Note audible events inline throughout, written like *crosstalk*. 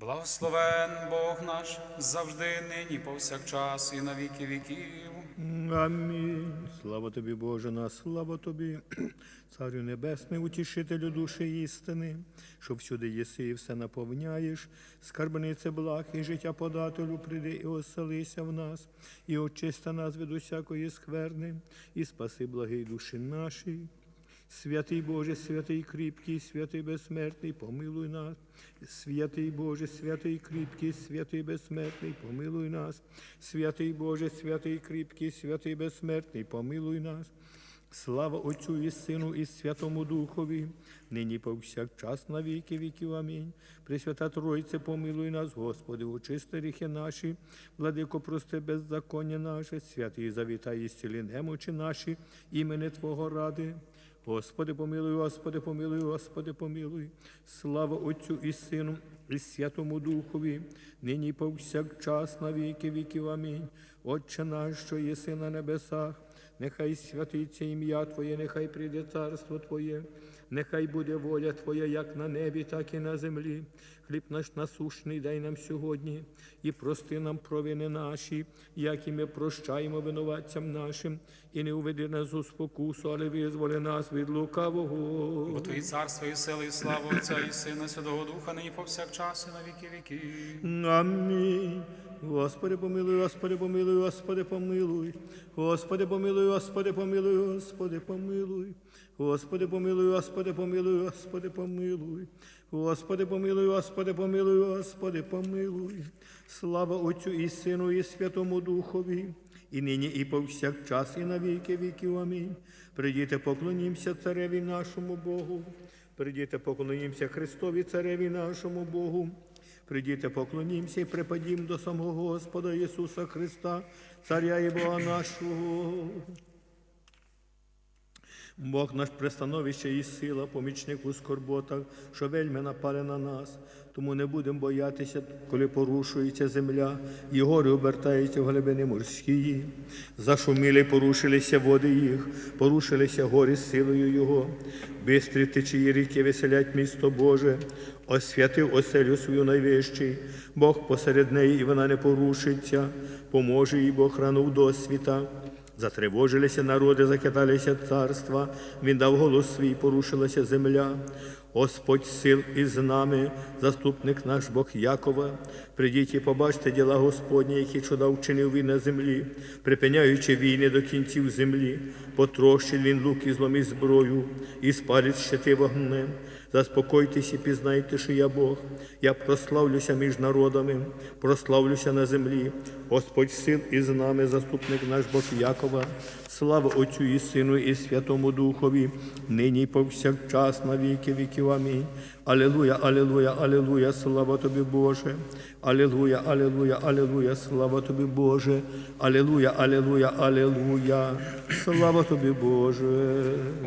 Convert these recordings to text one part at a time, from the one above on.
Благословен Бог наш завжди, нині, повсякчас і на віки віків. Амінь. Слава тобі, Боже наш, слава тобі, *clears throat* Царю Небесний, утішителю душі істини, що всюди єси і все наповняєш, скарбнице благ і життя подателю, прийди і оселися в нас, і очисти нас від усякої скверни, і спаси благий душі наші. Святий Боже, святий кріпкий, святий безсмертний, помилуй нас. Святий Боже, святий кріпкий, святий безсмертний, помилуй нас. Святий Боже, святий кріпкий, святий безсмертний, помилуй нас. Слава Отцю і Сину, і Святому Духові, нині повсякчас на віки віків. Амінь. Пресвята Тройце, помилуй нас, Господи, очисти ріхи наші, владико, прости беззаконня наше, святий завітай і зціли немочі наші, імени Твого ради. Господи, помилуй, Господи, помилуй, Господи, помилуй. Слава Отцю і Сину, і Святому Духові, нині повсякчас на віки віків. Амінь. Отче наш, що єси на небесах, нехай святиться ім'я Твоє, нехай прийде царство Твоє, нехай буде воля Твоя, як на небі, так і на землі. Хліб наш насущний дай нам сьогодні, і прости нам провини наші, як і ми прощаємо винуватцям нашим, і не уведи нас у спокусу, але визволи нас від лукавого. Бо Твої царство і сили, і слава Отця і Сина, Святого Духа, нині повсякчас і на віки віків. Амінь. Господи, помилуй, Господи, помилуй, Господи, помилуй. Господи, помилуй, Господи, помилуй, Господи, помилуй. Господи, помилуй, Господи, помилуй, Господи, помилуй. Господи, помилуй, Господи, помилуй, Господи, помилуй. Слава Отцю і Сину, і Святому Духові, і нині, і повсякчас, і на віки віків. Амінь. Прийдіте, поклонімося цареві нашому Богу. Прийдіте, поклонімося Христові, цареві нашому Богу. Прийдіте, поклонімося і припадім до самого Господа Ісуса Христа, Царя і Бога нашого. Бог наш пристановище і сила, помічник у скорботах, що вельми напали на нас. Тому не будемо боятися, коли порушується земля, і гори обертаються в глибини морські. Зашуміли, порушилися води їх, порушилися гори з силою Його. Бистрі течії ріки веселять місто Боже, освятив оселю свою найвищий, Бог посеред неї, і вона не порушиться, поможе їй Бог рану в досвіта. Затривожилися народи, закидалися царства, він дав голос свій, порушилася земля. Господь сил із нами, заступник наш Бог Якова. Придіть і побачте діла Господні, які чуда вчинив він на землі, припиняючи війни до кінців землі, потрощив він лук і зломив зброю, і спалить щити вогнем. Заспокойтесь і пізнайте, що я Бог. Я прославлюся між народами, прославлюся на землі. Господь сил із нами, заступник наш Бог Якова. Слава Отцю і Сину, і Святому Духові, нині і повсякчас на віки віків. Амінь. Алілуя, алілуя, алілуя, слава тобі, Боже. Алілуя, алілуя, алілуя, слава тобі, Боже. Алілуя, алілуя, алілуя, слава тобі, Боже.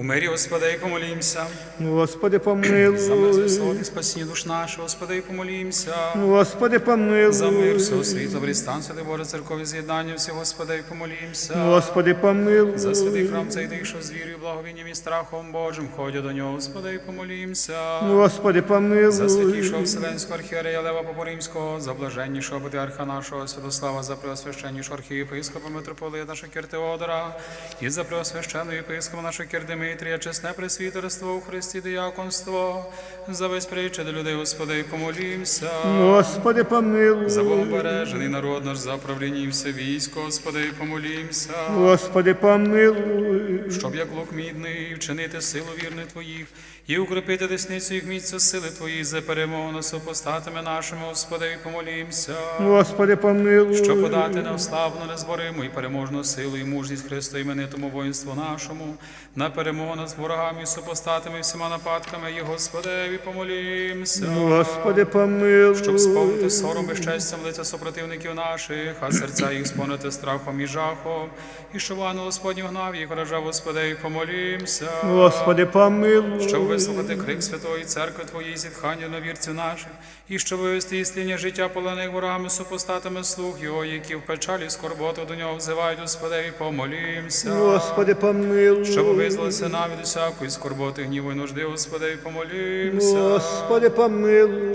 У Господи, і помолімся. Господи, За мир помилуй. спасіння душ наших, Господи, і помолімся. Господи, помилуй. За мир всього світу, в Святий Боже, церкові з'єднання всіх, Господи, і помолімся. Господи, помилуй. За святий храм цей тих, що з вірою, благовінням і страхом Божим ходять до нього, Господи, і помолімся. Господи, помилуй. За святішого Вселенського архієрея Лева Попоримського, за блаженнішого патріарха нашого Святослава, за преосвященнішого архієпископа митрополита нашого Киртеодора, і за преосвященного єпископа нашого Кирдимитрія, чесне пресвітерство у Христі дияконство, за весь притче до людей, Господи, помолімся. Господи, помилуй. За Богобережений народ наш, за правління все військо, Господи, помолімся. Господи, помилуй. Щоб як лук мідний вчинити силу вірних Твоїх і укріпити десницю їх місця сили Твої за перемогу над супостатами нашими, Господи, і помолімся. Господи, помилуй. Щоб подати неослабну, незбориму і переможну силу і мужність Христа іменитому воїнству нашому, на перемогу над ворогами і супостатами, і всіма нападками, і Господеві помолімся. Господи, помилуй. Щоб сповнити сором безчестям лиця супротивників наших, а серця їх сповнити страхом і жахом, і щоб ангел Господній гнав їх, рожав Господеві, помолімся. Господи, помилуй. Щоб вислухати крик Святої Церкви Твоєї зітхання на вірців наших, і щоб вивести із тління життя полонених ворами, супостатами слуг Його, які в печалі скорботу до нього взивають, Господеві, помолімся. Господи, помилуй. Щоб визволися нам від усякої скорботи, гніву і нужди, Господеві, помолімся. Господи, помилуй.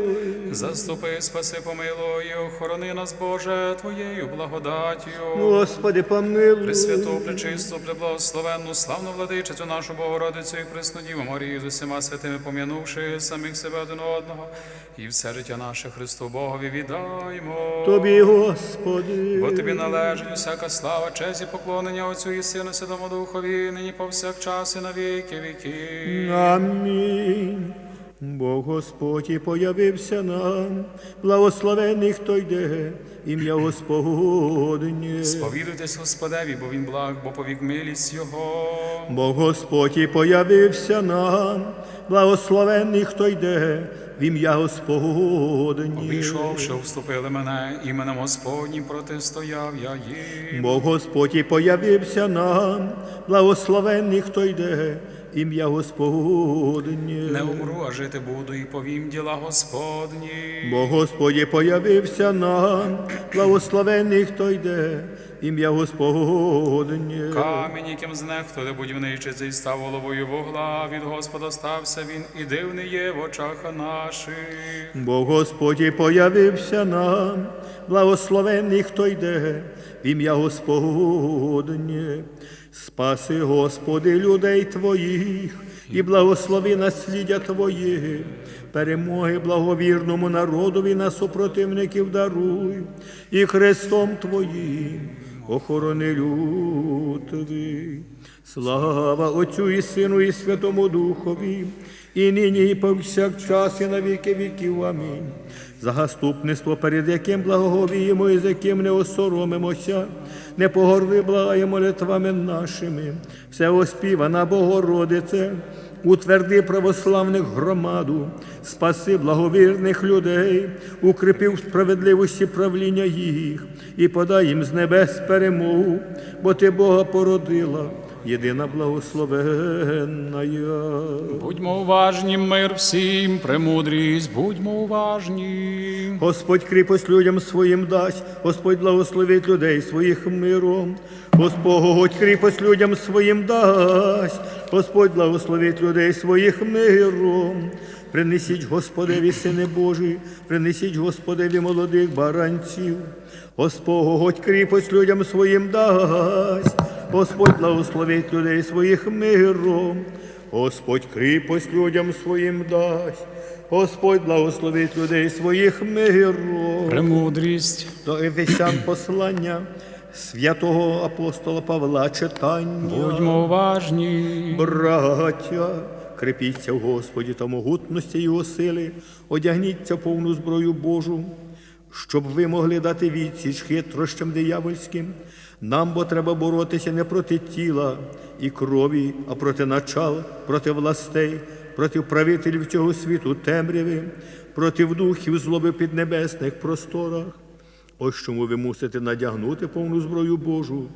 Заступи, спаси, помилуй, охорони нас, Боже, Твоєю благодаттю. Господи, помилуй. Пресвяту, пречисту, преблагословенну, славну владичицю нашу Богородицю і пресну Діву Марію з усіма святими пом'янувши самих себе один одного, і все життя наше Христу Богові віддаймо. Тобі, Господи. Бо тобі належить усяка слава, честь і поклонення Отцю і Сину, Святому Духові, нині повсякчас і на віки віків. Амінь. Бог Господь і появився нам, благословений, хто йде, ім'я Господнє. Сповідуйтесь Господеві, бо він благ, бо повік милість Його. Бог Господь і появився нам, благословений, хто йде, в ім'я Господнє. Обійшовши, вступили мене, іменем Господнім протистояв я їм. Бог Господь і появився нам, благословений, хто йде, ім'я Господнє. Не умру, а жити буду і повім діла Господні. Бо Господі появився нам, благословений, хто йде, ім'я Господнє. Камінь, яким знехтує будівничиці, став головою вугла, від Господа стався він, і дивний є в очах наших. Бо Господі появився нам, благословений, хто йде, в ім'я Господнє. Спаси, Господи, людей Твоїх, і благослови наслідя Твоє, перемоги благовірному народові на супротивників даруй, і Христом Твоїм охорони люд твій. Слава Отцю і Сину, і Святому Духові, і нині, і повсякчас, і на віки віків. Амінь. За заступництво, перед яким благоговіємо і з яким не осоромимося, не погорли благає молитвами нашими, все оспівана Богородице, утверди православних громаду, спаси благовірних людей, укріпи в справедливості правління їх і подай їм з небес перемогу, бо ти Бога породила, єдина благословенна. Будьмо уважні, мир всім, премудрість, будьмо уважні. Господь кріпость людям своїм дасть, Господь благословить людей своїх миром. Господь кріпость людям своїм дасть, Господь благословить людей своїх миром. Принесіть Господеві, сини Божі, принесіть Господеві молодих баранців. Господь кріпость людям своїм дасть, Господь благословить людей своїх миром. Господь кріпость людям своїм дасть, Господь благословить людей своїх миром. Премудрість. До Ефесян послання святого апостола Павла читання. Будьмо уважні. Браття, крепіться в Господі та могутності Його сили, одягніться в повну зброю Божу, щоб ви могли дати відсіч хитрощам диявольським. Нам бо треба боротися не проти тіла і крові, а проти начал, проти властей, проти правителів цього світу темряви, проти духів злоби під небесних просторах. Ось чому ви мусите надягнути повну зброю Божу,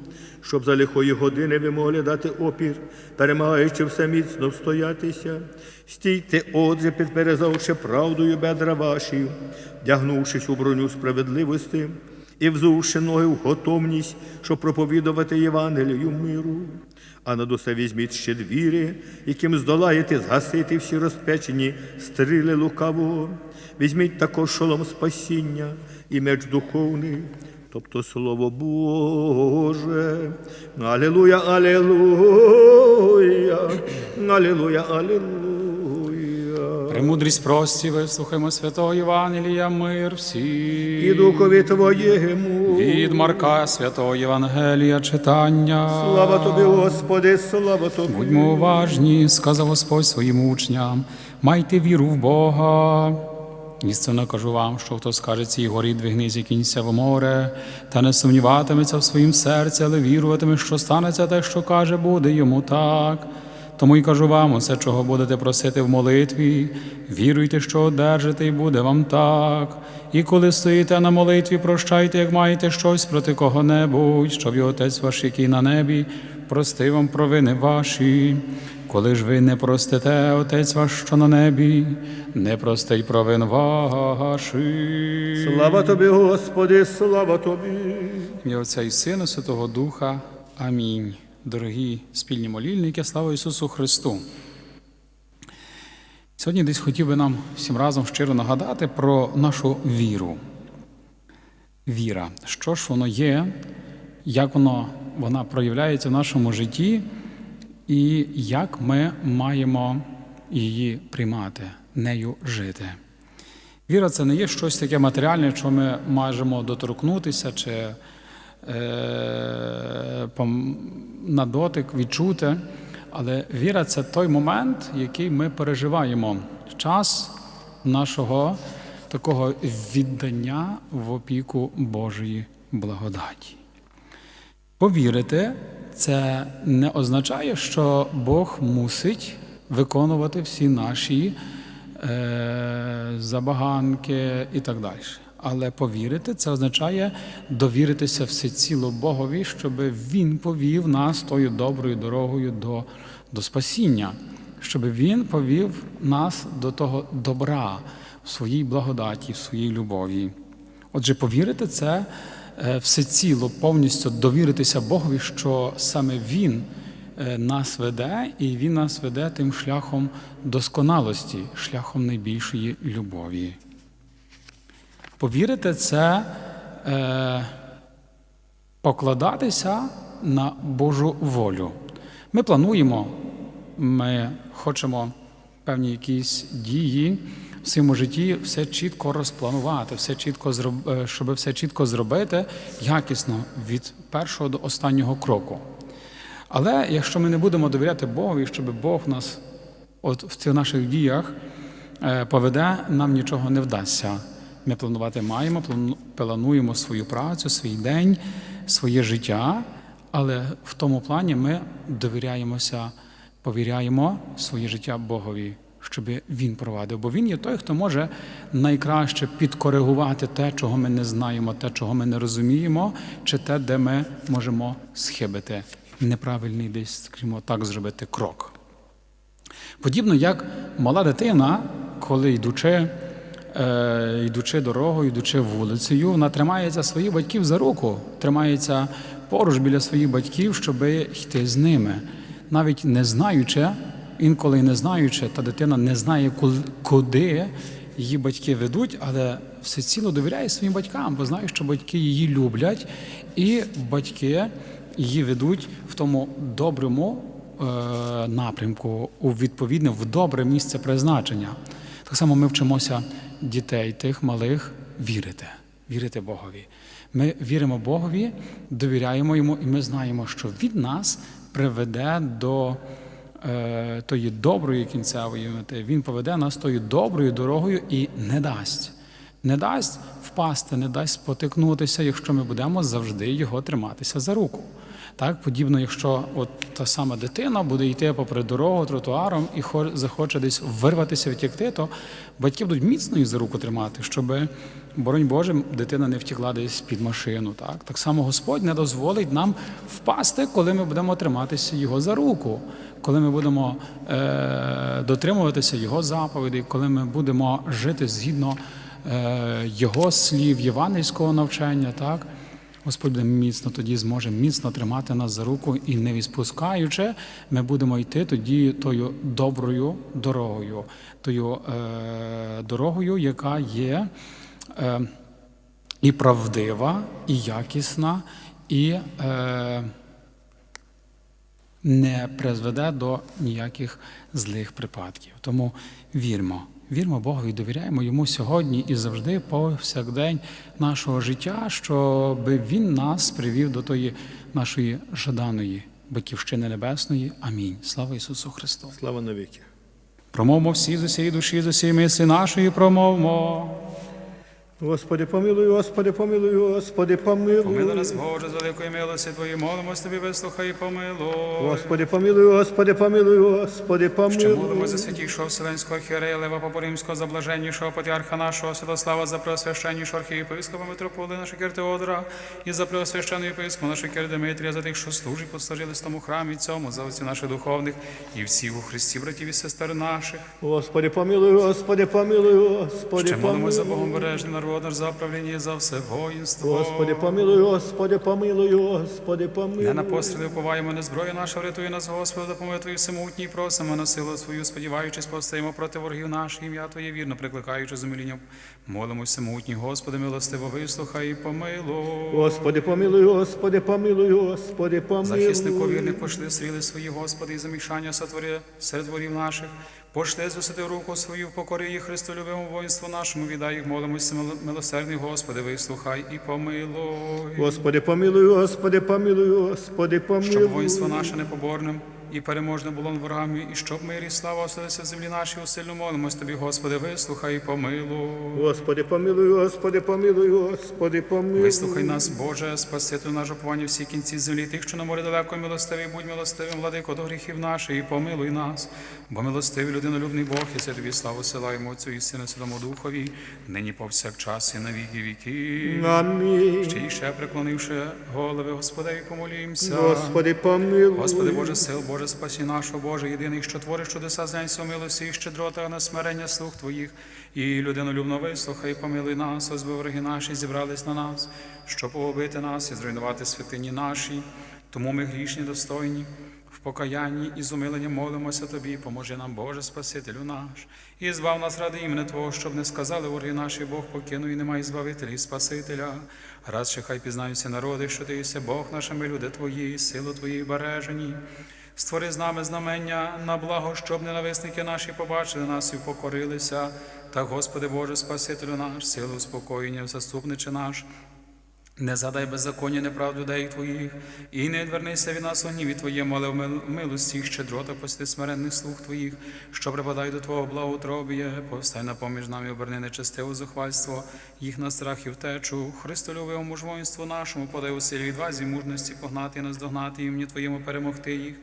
щоб за лихої години ви могли дати опір, перемагаючи все міцно встоятися. Стійте, отже, підперезавши правдою бедра ваші, вдягнувшись у броню справедливості і взувши ноги в готовність, щоб проповідувати Євангелію миру. А над усе візьміть ще двіри, яким здолаєте згасити всі розпечені стріли лукавого. Візьміть також шолом спасіння і меч духовний, тобто Слово Боже. Алілуя, алілуя, алілуя, алілуя. Премудрість прості, вислухаймо святого Євангелія, мир всім. І духові Твоєму. Від Марка святого Євангелія читання. Слава Тобі, Господи, слава Тобі. Будьмо уважні, сказав Господь своїм учням, майте віру в Бога. Істинно кажу вам, що хто скаже цій горі двигнись і кінься в море, та не сумніватиметься в своїм серці, але віруватиме, що станеться те, що каже, буде йому так. Тому й кажу вам, усе, чого будете просити в молитві, віруйте, що одержите, і буде вам так. І коли стоїте на молитві, прощайте, як маєте щось проти кого-небудь, щоб і Отець ваш, який на небі, простив вам провини ваші. Коли ж ви не простите, Отець ваш, що на небі, не простить провин ваших. Слава Тобі, Господи, слава Тобі. Ім'я Отця і Сина, Святого Духа. Амінь. Дорогі спільні молільники, слава Ісусу Христу. Сьогодні десь хотів би нам всім разом щиро нагадати про нашу віру. Віра, що ж воно є, як воно, вона проявляється в нашому житті, і як ми маємо її приймати, нею жити. Віра це не є щось таке матеріальне, що ми можемо доторкнутися чи на дотик відчути. Але віра це той момент, який ми переживаємо, час нашого такого віддання в опіку Божої благодаті. Повірити це не означає, що Бог мусить виконувати всі наші е, забаганки і так далі. Але повірити це означає довіритися всеціло Богові, щоб Він повів нас тою доброю дорогою до, до спасіння, щоб Він повів нас до того добра в своїй благодаті, в своїй любові. Отже, повірити це е, всеціло, повністю довіритися Богові, що саме Він е, нас веде, і Він нас веде тим шляхом досконалості, шляхом найбільшої любові. Повірити це е, покладатися на Божу волю. Ми плануємо, ми хочемо певні якісь дії в своєму житті все чітко розпланувати, все чітко е, щоб все чітко зробити якісно від першого до останнього кроку. Але якщо ми не будемо довіряти Богові, щоб Бог нас от в цих наших діях е, поведе, нам нічого не вдасться. Ми планувати маємо, плануємо свою працю, свій день, своє життя, але в тому плані ми довіряємося, повіряємо своє життя Богові, щоб Він провадив. Бо Він є той, хто може найкраще підкоригувати те, чого ми не знаємо, те, чого ми не розуміємо, чи те, де ми можемо схибити. Неправильний десь, скажімо так, зробити крок. Подібно як мала дитина, коли йдучи, йдучи дорогою, йдучи вулицею, вона тримається своїх батьків за руку, тримається поруч біля своїх батьків, щоб йти з ними. Навіть не знаючи, інколи не знаючи, та дитина не знає, куди її батьки ведуть, але всеціло довіряє своїм батькам, бо знає, що батьки її люблять, і батьки її ведуть в тому доброму е, напрямку, у відповідне в добре місце призначення. Так само ми вчимося дітей, тих малих, вірити, вірити Богові. Ми віримо Богові, довіряємо йому, і ми знаємо, що від нас приведе до е, тої доброї кінцевої мети. Він поведе нас тою доброю дорогою і не дасть. Не дасть впасти, не дасть спотикнутися, якщо ми будемо завжди його триматися за руку. Так, подібно, якщо от та сама дитина буде йти попри дорогу тротуаром і хо- захоче десь вирватися, втікти, то батьки будуть міцно її за руку тримати, щоб, боронь Боже, дитина не втекла десь під машину. Так, так само Господь не дозволить нам впасти, коли ми будемо триматися його за руку, коли ми будемо е, дотримуватися його заповідей, коли ми будемо жити згідно е, його слів, євангельського навчання, так. Господь буде міцно тоді зможе міцно тримати нас за руку і не відпускаючи, ми будемо йти тоді тою доброю дорогою, тою е, дорогою, яка є е, і правдива, і якісна, і е, не призведе до ніяких злих припадків. Тому вірмо, вірмо Богу і довіряємо йому сьогодні і завжди повсякдень нашого життя, щоб Він нас привів до тої нашої жаданої батьківщини небесної. Амінь. Слава Ісусу Христу! Слава навіки. Промовмо всі з усієї душі, з усієї мислі нашої, промовмо. Господи, помилуй, Господи, помилуй, Господи, помилуй. Помилуй нас, Боже, з великої милості Твої, молимось Тобі, вислухай і помилуй. Господи, помилуй, Господи, помилуй, Господи, помилуй. Ще молимо за святішого Вселенського архієрея Лева Попоримського, за блаженнішого патріарха нашого Святослава, за преосвященнішого архієпископа митрополи нашого Теодора, і за преосвященого єпископа нашого Кир Димитрія, за тих, що служать, послужились тому храмі цьому, за отців наших духовних і всіх у Христі, братів і сестер наших. Господи, помилуй, Господи, помилуй, Господи, помилуй. Ще молимо за. Богом бережним народ Теодор, за правління за все воїнство. Господи, помилуй, Господи, помилуй, Господи, помилуй. Не на постріли уповаємо, не зброю наша, врятуй нас, Господи, допомоги Твої всемутній, просимо на силу свою, сподіваючись, повстаємо проти ворогів наших, ім'я Твоє вірно, прикликаючи з умилінням. Молимось всемутній, Господи, милостиво вислухай і помилуй. Господи, помилуй, Господи, помилуй, Господи, помилуй. Захиснику вірних пошли стріли свої, Господи, і замішання сотвори серед ворів наших. Пошли звисити руку свою в покорі їх Христолюбивому воїнству нашому, віддай їх, молимося, мило- милосердний Господи, вислухай і помилуй. Господи, помилуй, Господи, помилуй, Господи, помилуй. Щоб воїнство наше непоборним і переможне було ворогами, і щоб мир і слава оселися в землі нашій, усильно молимось Тобі, Господи, вислухай і помилуй. Господи, помилуй, Господи, помилуй, Господи, помилуй. Вислухай нас, Боже, Спасителю наш уповання всі кінці землі, тих, що на морі далеко, милостивий, будь милостивим, владико, до гріхів наших, і помилуй нас, бо милостивий людинолюбний Бог, і це тобі славу силаємо Отцю і Сину, Святому Духові, нині повсякчас і на віки віки. Амінь. Ще й ще приклонивши голови, Господеві, помолімся. Господи, помилуй. Господи Боже сил, Боже спасі нашого, Боже, єдиний, що твориш чудеса зянця милості, і щедрота на смирення слух Твоїх, і людинолюбно вислухай, помилуй нас, озби вороги наші зібрались на нас, щоб погубити нас і зруйнувати святині наші. Тому ми грішні, достойні. В покаянні і з умиленням молимося Тобі, поможи нам, Боже, Спасителю наш, і збав нас ради імені Твого, щоб не сказали вороги наші, Бог покинув і немає збавителя і Спасителя. Раз ще хай пізнаються народи, що ти єси Бог нашими люди Твої, силу Твої бережені. Створи з нами знамення на благо, щоб ненависники наші побачили нас і впокорилися. Та, Господи Боже, Спасителю наш, силу спокоєння, заступниче наш. Не задай беззаконня неправду людей Твоїх, і не відвернися від нас у гніві Твоєму, але в милості і щедрота пости смиренних слуг Твоїх, що припадай до Твого благоутробія, повстай на поміж нами, оберни нечестиве зухвальство, їх на страх і втечу, Христолюбивому мужвоїнству нашому, подай у силі відвазі, мужності погнати і наздогнати імені Твоєму перемогти їх,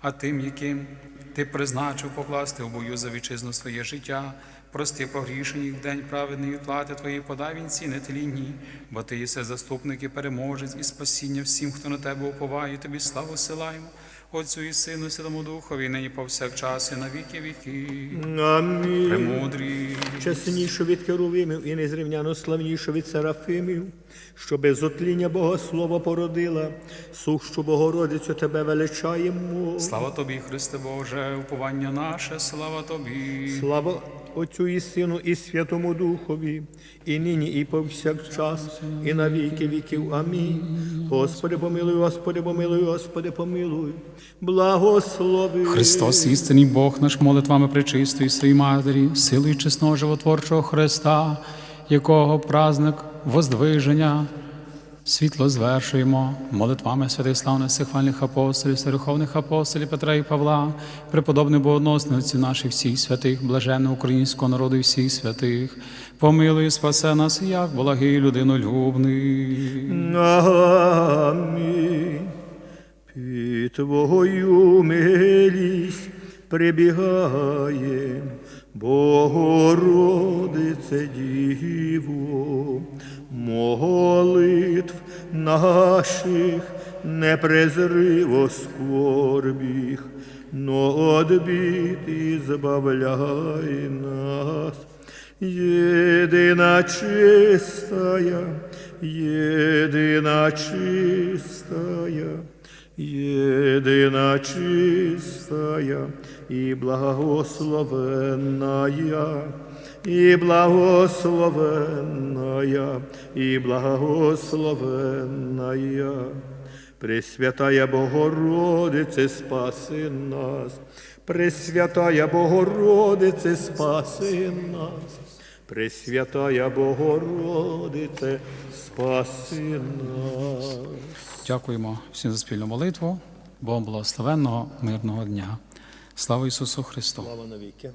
а тим, яким Ти призначив покласти у бою за вітчизну своє життя, прости погрішені в день праведний відплати Твої, подай вінці нетлінні, бо Ти єси заступник і переможець і спасіння всім, хто на Тебе уповає, Тобі славу силаємо, Отцю і Сину, Святому Духові, нині повсякчас, і на віки віки. Амінь. Премудрі. Чеснішу від керувимів і незрівняно славнішу від серафимів, що без отління Богослова породила, сущу Богородицю тебе величаємо. Слава Тобі, Христе Боже, уповання наше, слава Тобі. Слава Отцю і Сину, і Святому Духові, і нині, і повсякчас, і на віки віків. Амінь. Господи, помилуй, Господи, помилуй, Господи, помилуй. Благослови. Христос, істинний Бог наш, молитвами пречистої своїй Матері, силою чесного животворчого Христа, якого праздник воздвиження, світло звершуємо молитвами святих славних сихвальних апостолів, сереховних апостолів Петра і Павла, преподобних богоносниці наших всіх святих, блаженного українського народу і всіх святих, помилуй, спасе нас, як благий людинолюбний. Амінь. Під Твою милість прибігає, Богородице Діво, молитв наших не презриво скорбіх, но од бід і збавляй нас. Єдина чистая, єдина чистая, єдина чистая і благословенная, і благословенная, і благословенная. Пресвятая Богородице, спаси нас, Пресвятая Богородице, спаси нас, Пресвятая Богородице, спаси нас. Дякуємо всім за спільну молитву. Богом благословенного, мирного дня. Слава Ісусу Христу! Слава навіки.